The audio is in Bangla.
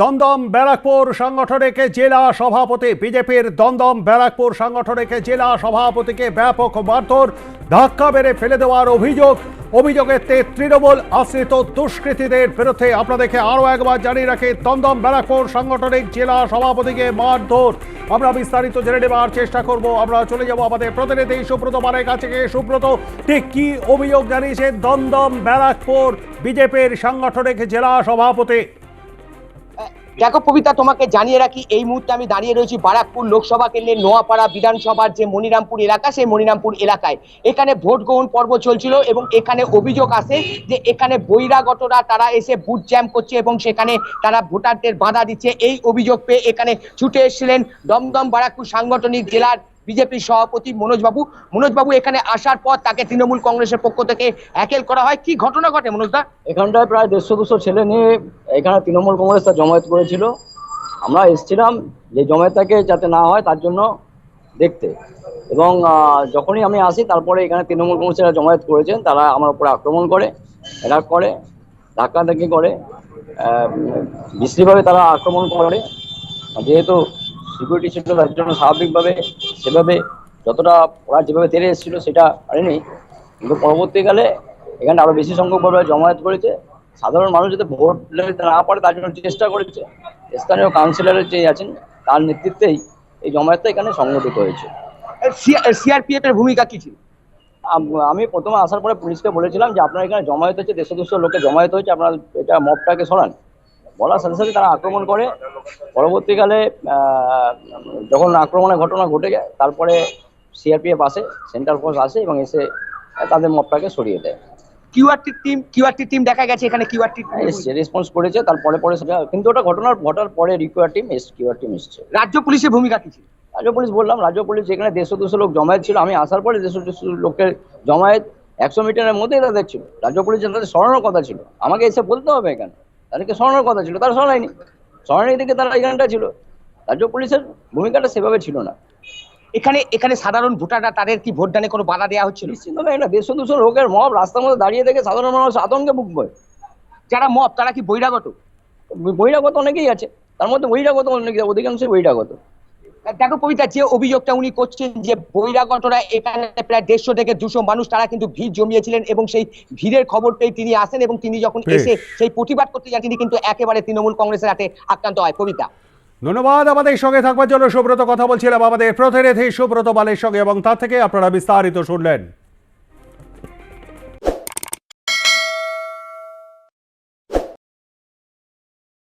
দমদম ব্যারাকপুর সাংগঠনিক জেলা সভাপতি, বিজেপির দমদম ব্যারাকপুর সাংগঠনিক জেলা সভাপতিকে ব্যাপক মারধর, ধাক্কা মেরে ফেলে দেওয়ার অভিযোগ। অভিযোগেতে তৃণমূল আশ্রিত দুষ্কৃতীদের বিরুদ্ধে আপনাদেরকে আরও একবার জানিয়ে রাখি, দমদম ব্যারাকপুর সাংগঠনিক জেলা সভাপতিকে মারধর। আমরা বিস্তারিত জেনে নেবার চেষ্টা করব। আমরা চলে যাব আমাদের প্রতিনিধি সুব্রত মানের কাছে গিয়ে সুব্রত, ঠিক কি অভিযোগ জানিয়েছে দমদম ব্যারাকপুর বিজেপির সাংগঠনিক জেলা সভাপতি? দেখো কবিতা, তোমাকে জানিয়ে রাখি, এই মুহূর্তে আমি দাঁড়িয়ে রয়েছি বারাকপুর লোকসভা কেন্দ্রের নোয়াপাড়া বিধানসভার যে মনিরামপুর এলাকা, সেই মনিরামপুর এলাকায়। এখানে ভোট গ্রহণ পর্ব চলছিল এবং এখানে অভিযোগ আসে যে এখানে বহিরাগতরা তারা এসে বুথ জ্যাম করছে এবং সেখানে তারা ভোটারদের বাধা দিচ্ছে। এই অভিযোগ পেয়ে এখানে ছুটে এসেছিলেন দমদম বারাকপুর সাংগঠনিক জেলার বিজেপির সভাপতি মনোজবাবু। মনোজবাবু এখানে আসার পর তাকে তৃণমূল কংগ্রেসের পক্ষ থেকে হ্যাকেল করা হয়। কি ঘটনা ঘটে মনোজদা? এখানটায় প্রায় দেড়শো দুশো ছেলে নিয়ে এখানে তৃণমূল কংগ্রেস তার জমায়েত করেছিল। আমরা এসেছিলাম যে জমায়েতটাকে যাতে না হয় তার জন্য দেখতে। এবং যখনই আমি আসি, তারপরে এখানে তৃণমূল কংগ্রেসেরা জমায়েত করেছেন, তারা আমার উপরে আক্রমণ করে অ্যাটাক করে ধাক্কাধাক্কি করে বিশ্রীভাবে তারা আক্রমণ করে। যেহেতু সিকিউরিটি ছিল তার জন্য স্বাভাবিকভাবে সেভাবে যতটা ওরা যেভাবে তেরে এসেছিল সেটা পারেনি। কিন্তু পরবর্তীকালে এখানে আরও বেশি সংখ্যকভাবে জমায়েত করেছে। সাধারণ মানুষ যাতে ভোট দিতে না পারে তার জন্য চেষ্টা করেছে। স্থানীয় কাউন্সিলরের যে আছেন তার নেতৃত্বেই এই জমায়েতটা এখানে সংগঠিত হয়েছে। সিআরপিএফ এর ভূমিকা কি ছিল? আমি প্রথমে আসার পরে পুলিশকে বলেছিলাম যে আপনার এখানে জমায়েত হচ্ছে দেড়শো দুশো লোকে জমায়েত হয়েছে আপনার এটা মবটাকে সরান। বলার সাথে সাথে তারা আক্রমণ করে। পরবর্তীকালে যখন আক্রমণের ঘটনা ঘটে যায় তারপরে সিআরপিএফ আসে সেন্ট্রাল ফোর্স আসে এবং এসে তাদের মবটাকে সরিয়ে দেয়। কিউআরটি টিম কিউআরটি টিম দেখা গেছে এখানে কিউআরটি রেসপন্স করেছে তারপরে পরে সেটা কিন্তু ওটা ঘটনার ঘটার পরে require team S QR team এসছে। রাজ্য পুলিশের ভূমিকা কি ছিল? রাজ্য পুলিশ বললাম রাজ্য পুলিশ যেখানে দেড়শো দুশো লোক জমায়েত ছিল। আমি আসার পরে দেড়শো দুশো লোকের জমায়েত একশো মিটারের মধ্যেই তাদের ছিল। রাজ্য পুলিশ তাদের সরানোর কথা ছিল। আমাকে এসে বলতে হবে এখানে। তাদেরকে সরানোর কথা ছিল তারা সরায়নি। সরানি দিকে তারা এখানটা ছিল। রাজ্য পুলিশের ভূমিকাটা সেভাবে ছিল না। এখানে এখানে সাধারণ ভোটাররা তাদের কি ভোটদানে কোনো বাধা দেওয়া হচ্ছিল? নিশ্চিন্তভাবে না দেড়শো দুশো লোকের মব রাস্তার মধ্যে দাঁড়িয়ে দেখে সাধারণ মানুষ আতঙ্কে ভুগবে। যারা মব তারা কি বহিরাগত? বহিরাগত অনেকেই আছে। তার মধ্যে বহিরাগত অনেক অধিকাংশই বহিরাগত। দেখো কবিতা যে অভিযোগটা উনি করছেন যে বহিরাগতরা এখানে প্রায় দেড়শো থেকে দুশো মানুষ তারা কিন্তু ভিড় জমিয়েছিলেন এবং সেই ভিড়ের খবর পেয়ে তিনি আসেন এবং তিনি যখন এসে সেই প্রতিবাদ করতে যান তিনি কিন্তু একেবারে তৃণমূল কংগ্রেসের হাতে আক্রান্ত হয়। কবিতা। ধন্যবাদ আমাদের সঙ্গে থাকবার জন্য। সুব্রত কথা বলছিলাম আমাদের প্রতিনিধি সুব্রত বালের সঙ্গে এবং তার থেকে আপনারা বিস্তারিত শুনলেন।